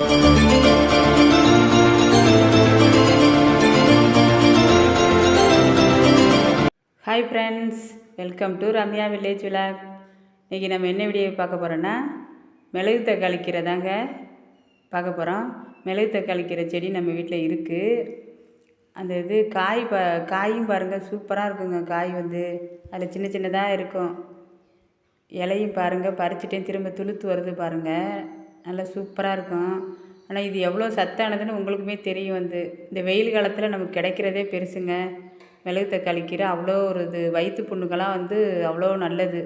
Hi friends welcome to Ramya village vlog இன்றைக்கி நம்ம என்ன வீடியோ பார்க்க போகிறோன்னா மிளகு தக்காளி கீரை தாங்க பார்க்க போகிறோம் மிளகு தக்காளி கீரை செடி நம்ம வீட்டில் இருக்குது அந்த இது காய் ப காயும் பாருங்கள் சூப்பராக இருக்குங்க. காய் வந்து அதில் சின்ன சின்னதாக இருக்கும். இலையும் பாருங்கள் பறிச்சிட்டேன் திரும்ப துளுத்து வருது பாருங்கள் நல்லா சூப்பராக இருக்கும். ஆனால் இது எவ்வளோ சத்தானதுன்னு உங்களுக்குமே தெரியும் வந்து. இந்த வெயில் காலத்தில் நமக்கு கிடைக்கிறதே பெருசுங்க. மிளகு தக்காளி கீரை அவ்வளோ ஒரு இது வயிற்று புண்ணுக்கெல்லாம் வந்து அவ்வளோ நல்லது.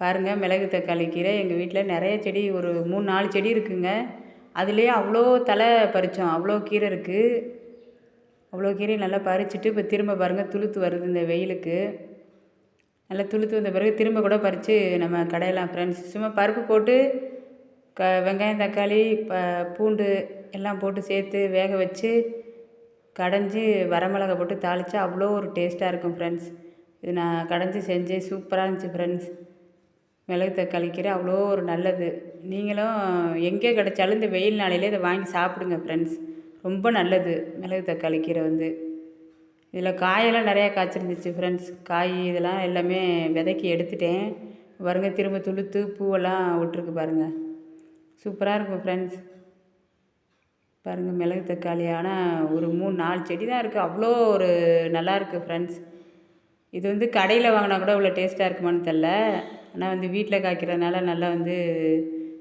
பாருங்கள் மிளகு தக்காளி கீரை. எங்கள் வீட்டில் நிறைய செடி ஒரு மூணு நாலு செடி இருக்குங்க. அதுலேயே அவ்வளோ தலை பறித்தோம் அவ்வளோ கீரை இருக்குது அவ்வளோ கீரையை நல்லா பறிச்சுட்டு இப்போ திரும்ப பாருங்கள் துளுத்து வருது இந்த வெயிலுக்கு. நல்லா துளுத்து வந்த பிறகு திரும்ப கூட பறித்து நம்ம கடையெல்லாம் ஃப்ரெண்ட்ஸ் சும்மா பருப்பு போட்டு க வெங்காயம் தக்காளி ப பூண்டு எல்லாம் போட்டு சேர்த்து வேக வச்சு கடைஞ்சி வரமிளகா போட்டு தாளித்தா அவ்வளோ ஒரு டேஸ்ட்டாக இருக்கும் ஃப்ரெண்ட்ஸ் இது நான் கடைஞ்சி செஞ்சேன். சூப்பராக இருந்துச்சு ஃப்ரெண்ட்ஸ் மிளகு தக்காளி கீரை அவ்வளோ ஒரு நல்லது. நீங்களும் எங்கே கிடைச்சாலும் இந்த வெயில் நாளையிலே இதை வாங்கி சாப்பிடுங்க ஃப்ரெண்ட்ஸ் ரொம்ப நல்லது மிளகு தக்காளி கீரை வந்து. இதில் காயெல்லாம் நிறையா காய்ச்சிருந்துச்சு ஃப்ரெண்ட்ஸ் காய் இதெல்லாம் எல்லாமே விதைக்கி எடுத்துட்டேன். பாருங்கள் திரும்ப துளுத்து பூவெல்லாம் விட்ருக்கு பாருங்கள் சூப்பராக இருக்கும் ஃப்ரெண்ட்ஸ் பாருங்கள் மிளகு தக்காளி. ஆனால் ஒரு மூணு நாலு செடி தான் இருக்குது அவ்வளோ ஒரு நல்லாயிருக்கு ஃப்ரெண்ட்ஸ் இது வந்து கடையில் வாங்கினா கூட இவ்வளோ டேஸ்ட்டாக இருக்குமான்னு தெரில ஆனால் வந்து வீட்டில் காய்க்கிறதுனால நல்லா வந்து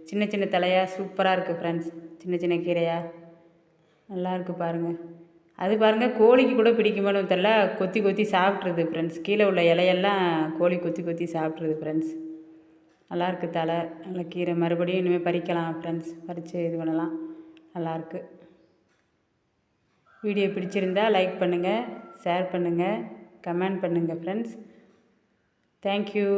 சின்ன சின்ன தலையாக சூப்பராக இருக்குது ஃப்ரெண்ட்ஸ் சின்ன சின்ன கீரையாக நல்லா இருக்குது பாருங்கள் அது பாருங்கள் கோழிக்கு கூட பிடிக்குமான்னு தெரில கொத்தி கொத்தி சாப்பிட்ருது ஃப்ரெண்ட்ஸ் கீழே உள்ள இலையெல்லாம் கோழி கொத்தி கொத்தி சாப்பிட்ருது ஃப்ரெண்ட்ஸ் நல்லாயிருக்கு தலை. நல்ல கீரை மறுபடியும் இனிமேல் பறிக்கலாம் ஃப்ரெண்ட்ஸ் பறித்து இது பண்ணலாம். நல்லாயிருக்கு. வீடியோ பிடிச்சிருந்தா லைக் பண்ணுங்கள் ஷேர் பண்ணுங்கள் கமெண்ட் பண்ணுங்கள் ஃப்ரெண்ட்ஸ் தேங்க்யூ